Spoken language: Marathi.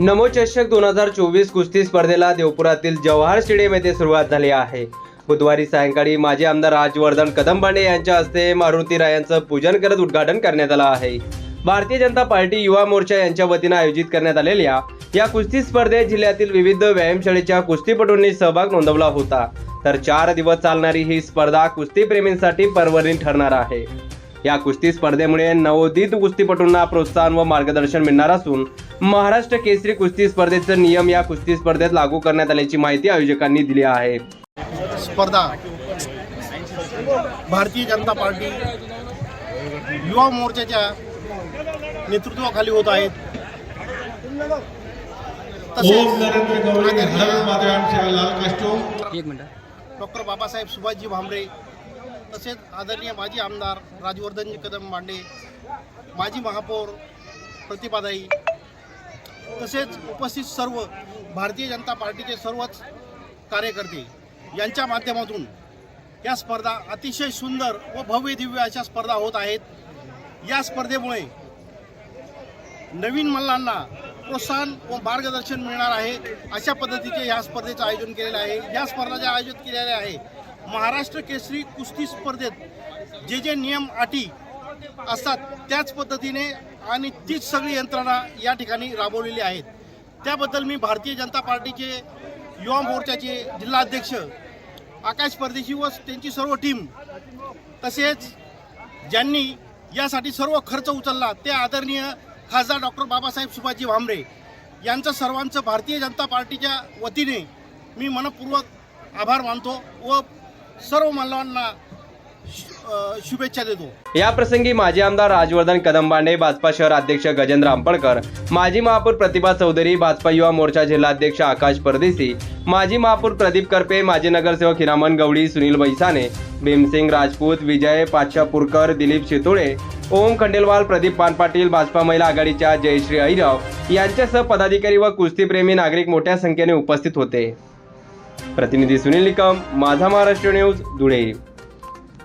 नमोचषक दोन हजार चोवीस कुस्ती स्पर्धेला देवपुरातील जवाहर स्टेडियम येथे सुरुवात झाली आहे. बुधवारी सायंकाळी माजी आमदार राजवर्धन कदमबांडे यांच्या हस्ते मारुती रायांचं पूजन करत उद्घाटन करण्यात आलं आहे. भारतीय जनता पार्टी युवा मोर्चा यांच्या वतीनं आयोजित करण्यात आलेल्या या कुस्ती स्पर्धेत जिल्ह्यातील विविध व्यायामशाळेच्या कुस्तीपटूंनी सहभाग नोंदवला होता. तर चार दिवस चालणारी ही स्पर्धा कुस्तीप्रेमींसाठी पर्वणी ठरणार आहे. या कुस्ती स्पर्धेमुळे नवोदित कुस्तीपटूंना प्रोत्साहन व मार्गदर्शन मिळणार असून महाराष्ट्र केसरी कुस्ती स्पर्धेचे नियम या कुस्ती स्पर्धेत लागू करण्यात आल्याची माहिती आयोजकांनी दिली आहे. स्पर्धा. भारतीय जनता पार्टी युवा मोर्चाच्या नेतृत्वाखाली होत आहेत. डॉक्टर बाबासाहेब सुभाषजी भामरे तसेच आदरणीय माजी आमदार राजवर्धनजी कदम मांडे माजी महापौर प्रतिभाताई तसेच उपस्थित सर्व भारतीय जनता पार्टीचे सर्वच कार्यकर्ते यांच्या माध्यमातून या स्पर्धा अतिशय सुंदर व भव्य दिव्य अशा स्पर्धा होत आहेत. या स्पर्धेमुळे नवीन मल्लांना प्रोत्साहन व मार्गदर्शन मिळणार आहे अशा पद्धतीचे या स्पर्धेचं आयोजन केलेलं आहे. या स्पर्धाचे आयोजित केलेले आहे महाराष्ट्र केसरी कुस्ती स्पर्धेत जे जे नियम अटी असतात. त्याच पद्धतीने आणि तीच सगळी यंत्रणा या ठिकाणी राबवलेली आहेत. त्याबद्दल मी भारतीय जनता पार्टीचे युवा मोर्चाचे जिल्हाध्यक्ष आकाश परदेशी व त्यांची सर्व टीम तसेच ज्यांनी यासाठी सर्व खर्च उचलला ते आदरणीय खासदार डॉक्टर बाबासाहेब सुभाजी भामरे यांचं सर्वांचं भारतीय जनता पार्टीच्या वतीने मी मनपूर्वक आभार मानतो व सर्व मानवांना शुभेच्छा देतो. या प्रसंगी माजी आमदार राजवर्धन कदंबांडे भाजपा शहर अध्यक्ष गजेंद्र आंबळकर माजी महापौर प्रतिभा चौधरी भाजपा युवा मोर्चा जिल्हाध्यक्ष आकाश परदेसी माजी महापौर प्रदीप करपे माजी नगरसेवक हिरामन गवडी सुनील बैसाने भीमसिंग राजपूत विजय पाचशापूरकर दिलीप शितोळे ओम खंडेलवाल प्रदीप पानपाटील भाजपा महिला आघाडीच्या जयश्री ऐराव यांच्यासह पदाधिकारी व कुस्तीप्रेमी नागरिक मोठ्या संख्येने उपस्थित होते. प्रतिनिधी सुनील निकम माझा महाराष्ट्र न्यूज धुळे.